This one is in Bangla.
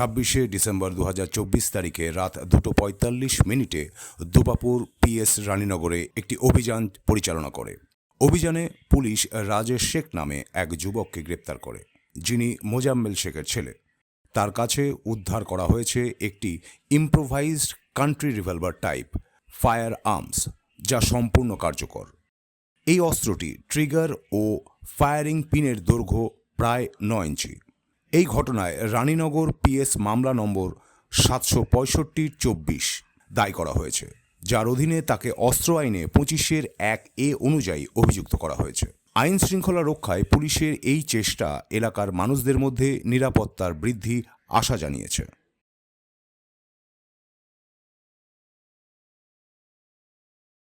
ছাব্বিশে ডিসেম্বর দু হাজার চব্বিশ তারিখে রাত দুটো পঁয়তাল্লিশ মিনিটে দুবাপুর পিএস রানীনগরে একটি অভিযান পরিচালনা করে। অভিযানে পুলিশ রাজেশ শেখ নামে এক যুবককে গ্রেপ্তার করে, যিনি মোজাম্মেল শেখের ছেলে। তার কাছে উদ্ধার করা হয়েছে একটি improvised country revolver type firearms যা সম্পূর্ণ কার্যকর। এই অস্ত্রটি ট্রিগার ও ফায়ারিং পিনের দৈর্ঘ্য প্রায় নয় ইঞ্চি। এই ঘটনায় রানীনগর পিএস মামলা নম্বর সাতশো পঁয়ষট্টি চব্বিশ দায় করা হয়েছে। যার অধীনে তাকে অস্ত্র আইনে পঁচিশের এক এ অনুযায়ী অভিযুক্ত করা হয়েছে। আইন শৃঙ্খলা রক্ষায় পুলিশের এই চেষ্টা এলাকার মানুষদের মধ্যে নিরাপত্তার বৃদ্ধি আশা জানিয়েছে।